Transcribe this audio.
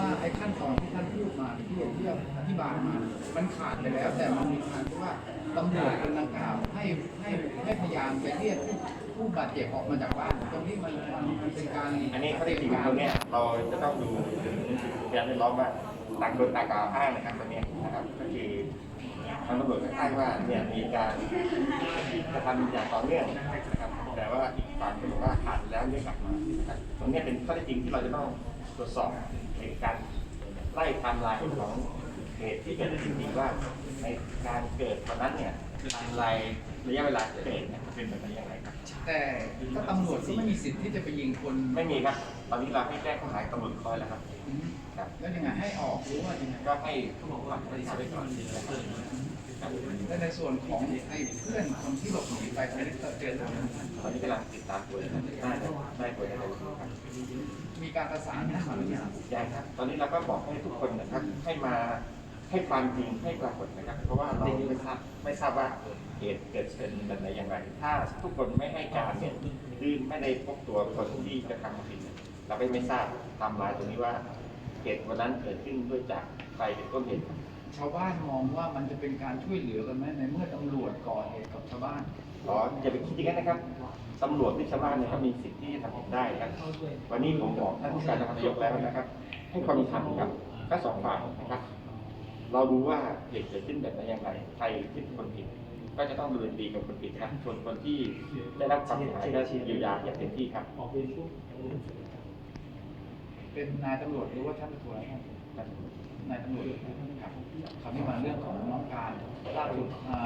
ว่าไอ้ขั้นตอนที่ท่านพูดมาที่ที่อธิบายมา มันขาดไปแล้ว แต่มันมีการที่ว่าตำรวจคนดังกล่าวให้ให้ให้พยายามไปเรียกผู้ผู้บาดเจ็บออกมาจากบ้านตรงนี้มันมันเป็นการอันนี้ข้อเท็จจริงตรงเนี้ยเราจะต้องดูถึงพยานแวดล้อมว่าต่างคนต่างกล่าวอ้างนะครับตรงเนี้ยนะครับก็คือทางตำรวจก็อ้างว่าเนี่ยมีการกระทำอย่างต่อเนื่องนะครับแต่ว่าอีกฝั่งก็บอกว่าขาดแล้วเรียกกลับมานะครับตรงเนี้ยเป็นข้อเท็จจริงที่เราจะต้องตรวจสอบ ในการไล่ไทม์ไลน์ของเหตุที่เกิดขึ้นจริงๆว่าในการเกิดตอนนั้นเนี่ยไทม์ไลน์ระยะเวลาเกิดเนี่ยเป็นแบบไหนอย่างไรครับ แต่ก็ตำรวจก็ไม่มีสิทธิ์ที่จะไปยิงคนไม่มีครับ ตอนนี้เราให้แจ้งข้อหาตำรวจคอยแล้วครับอืมครับ แล้วยังไงให้ออกหรือว่ายังไงก็ให้ผู้ปกครองปฏิเสธไว้ก่อนนะครับและในส่วนของไอ้เพื่อนคนที่หลบหนีไปตอนนี้เจอแล้วตอนนี้กำลังติดตามตัวอยู่น่าจะได้ตัวได้เลยครับ มีการประสานให้มาหรือยังยังครับ ตอนนี้เราก็บอกให้ทุกคนนะครับ ให้มาให้ความจริงให้ปรากฏนะครับ เพราะว่าเราไม่ทราบไม่ทราบว่าเหตุเกิดเป็นแบบไหนอย่างไร ถ้าทุกคนไม่ให้การเนี่ยหรือไม่ได้พบตัวคนที่กระทำความผิดเราไม่ไม่ทราบไทำลายตรงนี้ว่าเหตุวันนั้นเกิดขึ้นด้วยจากใครเป็นต้นเหตุ ชาวบ้านมองว่ามันจะเป็นการช่วยเหลือกันไหมในเมื่อตำรวจก่อเหตุกับชาวบ้านอ๋ออย่าไปคิดอย่างนั้นนะครับตำรวจที่ชาวบ้านเนี่ยเขามีสิทธิ์ที่จะทำผิดได้นะครับวันนี้ผมบอกท่านผู้การนครนายกแล้วนะครับให้ความเป็นธรรมกับทั้งสองฝ่ายนะครับ เรารู้ว่าเหตุเกิดขึ้นแบบไหนอย่างไรใครที่เป็นคนผิด ก็จะต้องดำเนินคดีกับคนผิดนะครับส่วนคนที่ได้รับความเสียหายก็เยียวยาอย่างเต็มที่ครับเป็นนายตำรวจหรือว่าท่านตำรวจครับนายตำรวจครับ